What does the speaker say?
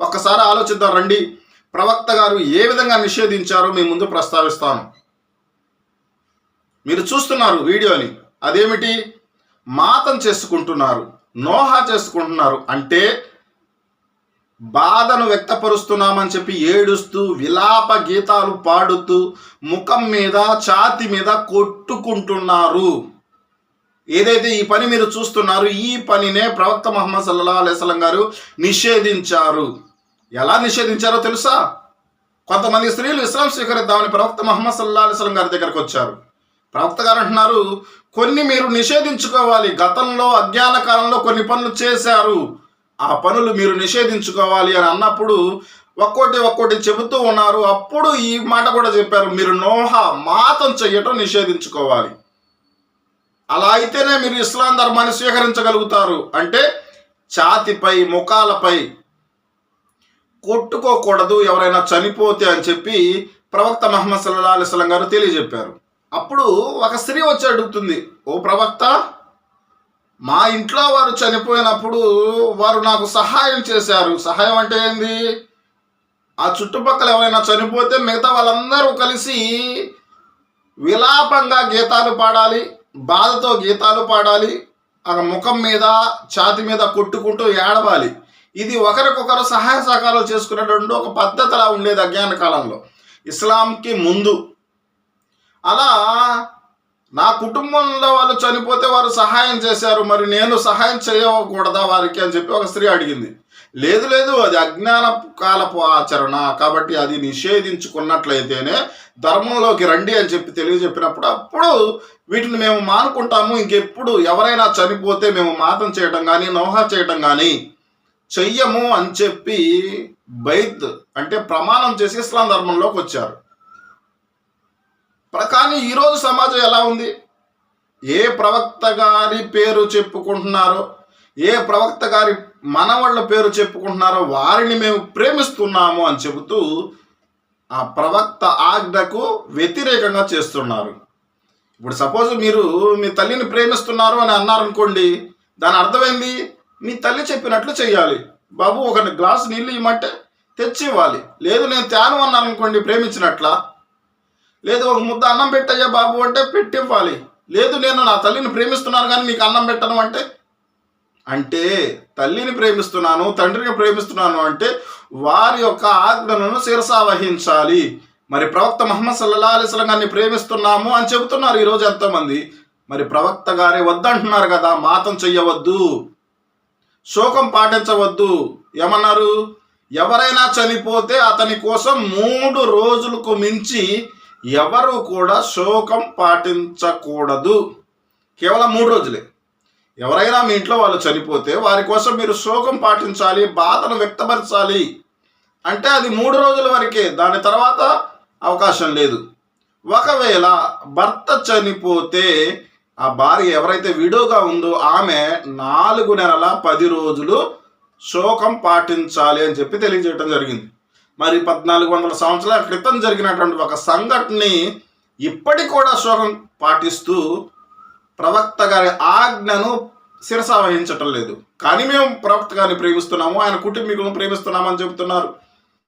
ఒక్కసారి ఆలోచిద్దాం రండి. ప్రవక్త గారు ఏ విధంగా నిషేధించారో మీ ముందు ప్రస్తావిస్తాను. మీరు చూస్తున్నారు వీడియోని. అదేమిటి? మాతం చేసుకుంటున్నారు నోహా చేసుకుంటున్నారు అంటే బాధను వ్యక్తపరుస్తున్నామని చెప్పి ఏడుస్తూ విలాప గీతాలు పాడుతూ ముఖం మీద ఛాతి మీద కొట్టుకుంటున్నారు. ఏదైతే ఈ పని మీరు చూస్తున్నారు ఈ పనినే ప్రవక్త మహమ్మద్ సల్లా అలైస్లం గారు నిషేధించారు. ఎలా నిషేధించారో తెలుసా? కొంతమంది స్త్రీలు ఇస్లాం స్వీకరిద్దామని ప్రవక్త మహమ్మద్ సల్లా అలైస్లం గారి దగ్గరకు వచ్చారు. ప్రవక్త గారు అంటున్నారు కొన్ని మీరు నిషేధించుకోవాలి. గతంలో అజ్ఞాన కాలంలో కొన్ని పనులు చేశారు. ఆ పనులు మీరు నిషేధించుకోవాలి అని అన్నప్పుడు ఒక్కోటి ఒక్కోటి చెబుతూ ఉన్నారు. అప్పుడు ఈ మాట కూడా చెప్పారు మీరు నోహ మాతం చెయ్యటం నిషేధించుకోవాలి. అలా అయితేనే మీరు ఇస్లాం ధర్మాన్ని స్వీకరించగలుగుతారు. అంటే ఛాతిపై ముఖాలపై కొట్టుకోకూడదు ఎవరైనా చనిపోతే అని చెప్పి ప్రవక్త మహమ్మద్ సల్లా అలిస్లం గారు తెలియజెప్పారు. అప్పుడు ఒక స్త్రీ వచ్చి అడుగుతుంది ఓ ప్రవక్త మా ఇంట్లో వారు చనిపోయినప్పుడు వారు నాకు సహాయం చేశారు. సహాయం అంటే ఏంది? ఆ చుట్టుపక్కల ఎవరైనా చనిపోతే మిగతా వాళ్ళందరూ కలిసి విలాపంగా గీతాలు పాడాలి బాధతో గీతాలు పాడాలి ఆ ముఖం మీద ఛాతి మీద కొట్టుకుంటూ ఏడవాలి. ఇది ఒకరికొకరు సహాయ సహకారాలు చేసుకునేటువంటి ఒక పద్ధతిలా ఉండేది అజ్ఞాన కాలంలో. ఇస్లాంకి ముందు. అలా నా కుటుంబంలో వాళ్ళు చనిపోతే వారు సహాయం చేశారు మరి నేను సహాయం చేయకూడదా వారికి అని చెప్పి ఒక స్త్రీ అడిగింది. లేదు లేదు అది అజ్ఞాన కాలపు ఆచరణ కాబట్టి అది నిషేధించుకున్నట్లయితేనే ధర్మంలోకి రండి అని చెప్పి తెలియజెప్పినప్పుడు అప్పుడు వీటిని మేము మానుకుంటాము. ఇంకెప్పుడు ఎవరైనా చనిపోతే మేము మాతం చేయడం కానీ నోహా చేయడం కానీ చెయ్యము అని చెప్పి బైద్ అంటే ప్రమాణం చేసి ఇస్లాం ధర్మంలోకి వచ్చారు. కానీ ఈరోజు సమాజం ఎలా ఉంది? ఏ ప్రవక్త గారి పేరు చెప్పుకుంటున్నారో ఏ ప్రవక్త గారి మనవాళ్ళ పేరు చెప్పుకుంటున్నారో వారిని మేము ప్రేమిస్తున్నాము అని చెబుతూ ఆ ప్రవక్త ఆజ్ఞకు వ్యతిరేకంగా చేస్తున్నారు. ఇప్పుడు సపోజ్ మీరు మీ తల్లిని ప్రేమిస్తున్నారు అని అన్నారనుకోండి దాని అర్థమైంది మీ తల్లి చెప్పినట్లు చేయాలి బాబు ఒక గ్లాస్ నీళ్ళు ఇవ్వమంటే తెచ్చి ఇవ్వాలి. లేదు నేను త్యాను అన్నాను అనుకోండి ప్రేమించినట్లా. లేదు ఒక ముద్ద అన్నం పెట్టయ్యా బాబు అంటే పెట్టివ్వాలి. లేదు నేను నా తల్లిని ప్రేమిస్తున్నాను కానీ నీకు అన్నం పెట్టను అంటే? అంటే తల్లిని ప్రేమిస్తున్నాను తండ్రిని ప్రేమిస్తున్నాను అంటే వారి యొక్క ఆజ్ఞలను శిరసావహించాలి మరి ప్రవక్త మహమ్మద్ సల్లా అలిస్లం గారిని ప్రేమిస్తున్నాము అని చెబుతున్నారు ఈరోజు ఎంతోమంది. మరి ప్రవక్త గారే వద్దంటున్నారు కదా మాతం చెయ్యవద్దు శోకం పాటించవద్దు. ఏమన్నారు? ఎవరైనా చనిపోతే అతని కోసం మూడు రోజులకు మించి ఎవరు కూడా శోకం పాటించకూడదు. కేవలం మూడు రోజులే. ఎవరైనా మీ ఇంట్లో వాళ్ళు చనిపోతే వారి కోసం మీరు శోకం పాటించాలి బాధను వ్యక్తపరచాలి. అంటే అది మూడు రోజుల వరకే. దాని తర్వాత అవకాశం లేదు. ఒకవేళ భర్త చనిపోతే ఆ భార్య ఎవరైతే విడోగా ఉందో ఆమె నాలుగు నెలల పది రోజులు శోకం పాటించాలి అని చెప్పి తెలియజేయడం జరిగింది. మరి పద్నాలుగు వందల సంవత్సరాల క్రితం జరిగినటువంటి ఒక సంఘటనని ఇప్పటికి కూడా శోకం పాటిస్తూ ప్రవక్త గారి ఆజ్ఞను శిరస వహించటం లేదు. కానీ మేము ప్రవక్త గారిని ప్రేమిస్తున్నాము ఆయన కుటుంబీకులను ప్రేమిస్తున్నామని చెబుతున్నారు.